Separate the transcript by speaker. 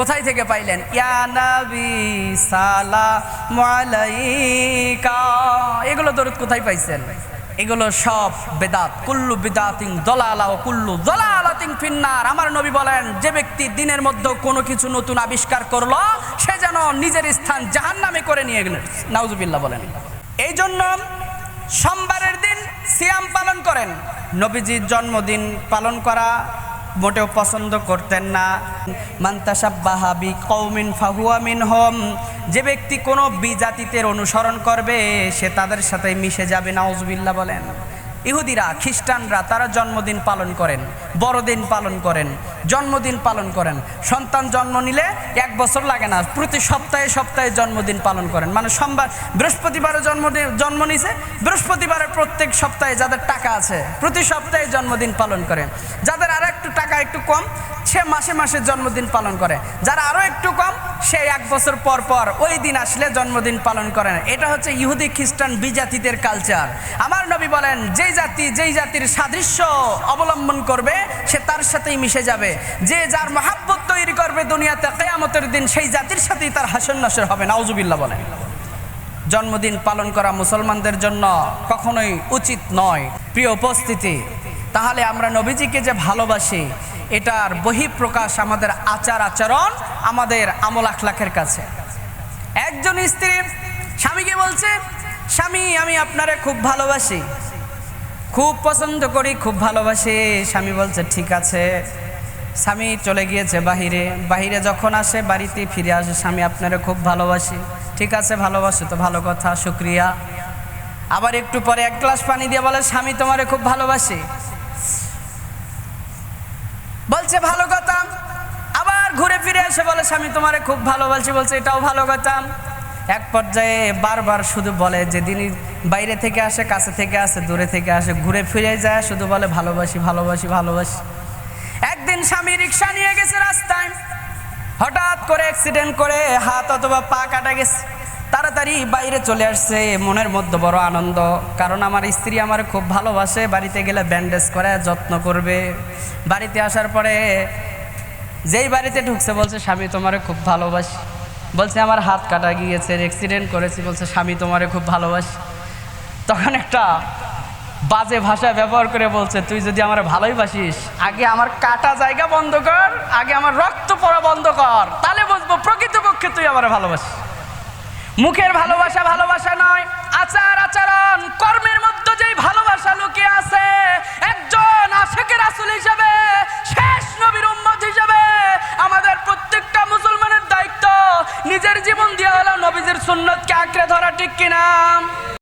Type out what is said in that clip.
Speaker 1: কোথায় থেকে পাইলেন? ইয়া নবী সালাম এগুলো দরুদ কোথায় পাইছেন? এগুলো সব বেদাত। কুল্লু বেদাতিং দলালা ও কুল্লু দলালাতিং ফিন্নার। আমার নবী বলেন, যে ব্যক্তি দিনের মধ্যে কোনো কিছু নতুন আবিষ্কার করল, সে যেন নিজের স্থান জাহান নামে করে নিয়ে গেলেন। নাউজুবিল্লাহ বলেন। এই জন্য সোমবারের দিন সিয়াম পালন করেন। নবীজির জন্মদিন পালন করা মোটেও পছন্দ করতেন না। মান্তাসাব্বাহাবি কৌমিন ফাহুয়ামিন হোম যে ব্যক্তি কোনো বিজাতিদের অনুসরণ করবে, সে তাদের সাথে মিশে যাবে নাউজবিল্লা বলেন। ইহুদিরা, খ্রিস্টানরা, তারা জন্মদিন পালন করেন, বড়দিন পালন করেন, জন্মদিন পালন করেন। সন্তান জন্ম নিলে এক বছর লাগে না, প্রতি সপ্তাহে সপ্তাহে জন্মদিন পালন করেন। মানে সোমবার, বৃহস্পতিবারে জন্মদিন, জন্ম নিছে বৃহস্পতিবারের প্রত্যেক সপ্তাহে যাদের টাকা আছে, প্রতি সপ্তাহে জন্মদিন পালন করেন যাদের আর টাকা একটু কম, সে মাসে মাসে জন্মদিন পালন করে। যারা আরও একটু কম, সে এক বছর পর পর ওই দিন আসলে জন্মদিন পালন করেন এটা হচ্ছে ইহুদি খ্রিস্টান বিজাতিদের কালচার আমার নবী বলেন, যেই জাতি, যেই জাতির সাদৃশ্য অবলম্বন করবে, সে তার সাথেই মিশে যাবে। যে যার মহাব্বত তৈরি করবে দুনিয়াতে, কেয়ামতের দিন সেই জাতির সাথেই তার হাসন নাসর হবে, নাউজুবিল্লাহ বলেন। জন্মদিন পালন করা মুসলমানদের জন্য কখনোই উচিত নয়। প্রিয় উপস্থিতি তাহলে আমরা নবীজিকে যে ভালোবাসি, এটার বহিঃপ্রকাশ আমাদের আচার আচরণ, আমাদের আমল আখলাখের কাছে। একজন স্ত্রী স্বামীকে বলছে, স্বামী, আমি আপনারে খুব ভালোবাসি। খুব পছন্দ করি, খুব ভালোবাসি। স্বামী বলছে, ঠিক আছে। স্বামী চলে গিয়েছে বাহিরে। বাহিরে যখন আসে বাড়িতে ফিরে আসে, স্বামী, আপনারে খুব ভালোবাসি। ঠিক আছে, ভালোবাসো তো, ভালো কথা, শুক্রিয়া। আবার একটু পরে এক গ্লাস পানি দিয়ে বলে, স্বামী, তোমারে খুব ভালোবাসি। বলছে, ভালো কথা। আবার ঘুরে ফিরে এসে বলে, স্বামী, তোমারে খুব ভালো বলছি বলছে এটাও ভালো কথা। এক পর্যায়ে বারবার শুধু বলে যে যেদিনই বাইরে থেকে আসে, কাছে থেকে আসে, দূরে থেকে আসে, ঘুরে ফিরে যায়। শুধু বলে, ভালোবাসি ভালোবাসি ভালোবাসি। একদিন স্বামী রিক্সা নিয়ে গেছে রাস্তায়। হঠাৎ করে অ্যাক্সিডেন্ট করে হাত অথবা পা কাটা গেছে। তাড়াতাড়ি বাইরে চলে আসছে, মনের মধ্যে বড় আনন্দ। কারণ আমার স্ত্রী আমার খুব ভালোবাসে, বাড়িতে গেলে ব্যান্ডেজ করে, যত্ন করবে। বাড়িতে আসার পরে যেই বাড়িতে ঢুকছে, বলছে, স্বামী, তোমারে খুব ভালোবাসি। বলছে, আমার হাত কাটা গিয়েছে অ্যাক্সিডেন্ট করেছি। বলছে, স্বামী, তোমারে খুব ভালোবাসি। তখন একটা বাজে ভাষা ব্যবহার করে বলছে, তুই যদি আমার ভালোই বাসিস, আগে আমার কাটা জায়গা বন্ধ কর, আগে আমার রক্ত পড়া বন্ধ কর, তাহলে বুঝব প্রকৃতপক্ষে তুই আমার ভালোবাসিস। মুখের ভালোবাসা ভালোবাসা নয়, আচার আচরণ, কর্মের মধ্যে যেই ভালোবাসা লুকিয়ে আছে, একজন আশেকের আসল হিসাবে, শেষ নবীর উম্মত হিসাবে, আমাদের প্রত্যেকটা মুসলমানের দায়িত্ব নিজের জীবন দিয়ে হলো নবীজির সুন্নতকে আঁকড়ে ধরা ঠিক কিনা?